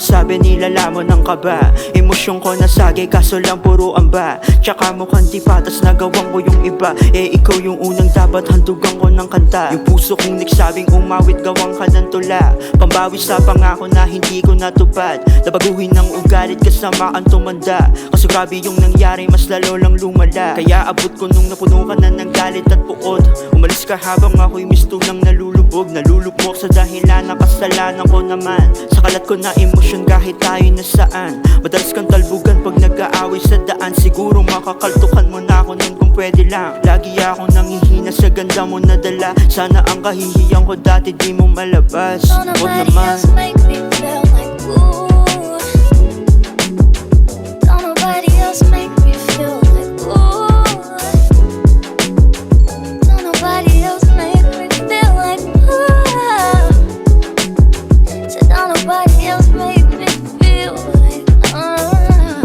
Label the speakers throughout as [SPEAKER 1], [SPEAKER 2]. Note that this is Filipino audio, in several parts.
[SPEAKER 1] grabe nilalamon ng kaba. Emosyon ko nasagi kaso lang puro amba. Tsaka mukhang di patas nagawang ko yung iba. Eh ikaw yung unang dapat handugan ko ng kanta. Yung puso kong nagsabing umawit gawang ka ng tula. Pambawi sa pangako na hindi ko natupad. Nabaguhin ng ugalit kasama ang tumanda. Kasi grabe yung nangyari mas lalo lang lumala. Kaya abot ko nung napuno ka na ng galit at puot. Umalis ka habang ako'y mistulang nalulubog Nalulupok sa dahilan. Na kasalanan ko naman. Sa kalat ko na emosyon kahit tayo na saan. Madalas kang talbugan pag nag-aaway sa daan. Siguro makakaltukan mo na ako nun kung pwede lang. Lagi ako nangihina sa ganda mo na dala Sana ang kahihiyan ko dati di mo malabas. Huwag
[SPEAKER 2] nobody
[SPEAKER 1] naman.
[SPEAKER 2] else make me feel nobody else make me feel like uh.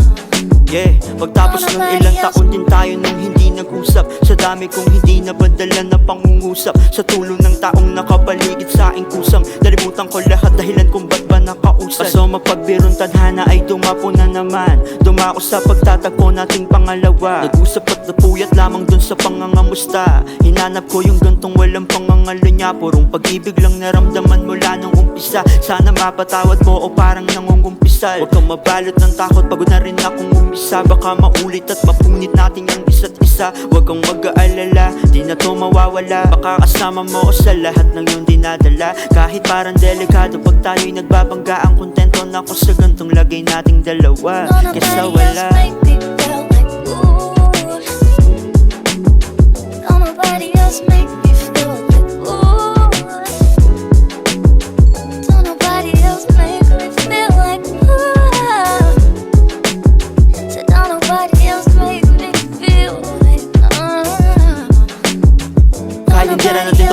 [SPEAKER 1] Yeah, pagtapos ng ilang taon din tayo nang hindi nag-usap. Sa dami kong hindi nabadala na pangungusap. Sa tulong ng taong nakapaligid sa aking kusang Nalimutan ko lahat dahilan kung ba't ba nakausap. Kaso mapagbirong tadhana ay dumapo na naman Dumako sa pagtatagpo nating pangalawa. Nag-usap at napuyat lamang dun sa pangangamusta. Hinanap ko yung gantong walang pangangalo niya. Purong pag-ibig lang naramdaman mula nung umpisa. Sana mapatawad mo o parang nangungumpisal Huwag kang mabalot ng takot pagod na rin akong umisa. Baka maulit at mapunit natin yung isa't isa. Huwag kang mag-aalala, di na to mawawala. Baka kasama mo ako sa lahat ng iyong dinadala. Kahit parang delikado pag tayo'y nagbabangga Ang kontento na ako sa gantong lagay nating dalawa. Kesa wala.
[SPEAKER 2] nobody else make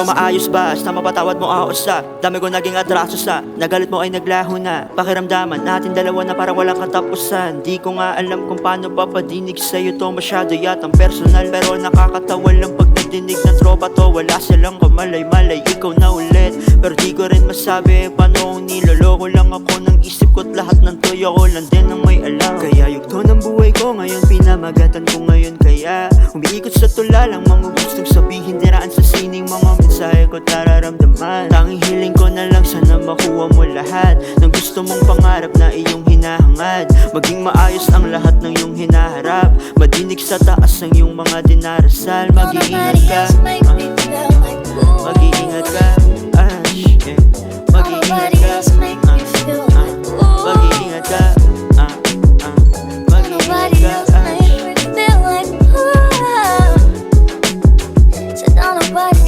[SPEAKER 1] maayos ba? Basta mapatawad mo ako sa Dami ko naging atraso sa Nagalit mo ay naglaho na. Pakiramdaman natin dalawa na para walang katapusan. Di ko nga alam kung paano papadinig sa'yo to. Masyado yatang personal Pero nakakatawa lang pag nadinig ng tropa to. Wala silang kamalay-malay Ikaw na ulit. Pero di ko rin masabi Paano niloloko lang ako ng isip ko At lahat ng tuyo ko lang din ang may alam. Kaya yugto ng buhay ko ngayon Pinamagatan ko ngayon. Kaya umiikot sa tula lang Mga gustong sabihin Diraan sa sining mga mensahe ko Tararamdaman. Tanging hiling ko na lang Sana makuha mo lahat Ng gusto mong pangarap na iyong hinahangad. Maging maayos ang lahat ng iyong hinaharap. Madinig sa taas ang iyong mga dinarasal. Mag-iingat ka.
[SPEAKER 2] else
[SPEAKER 1] nobody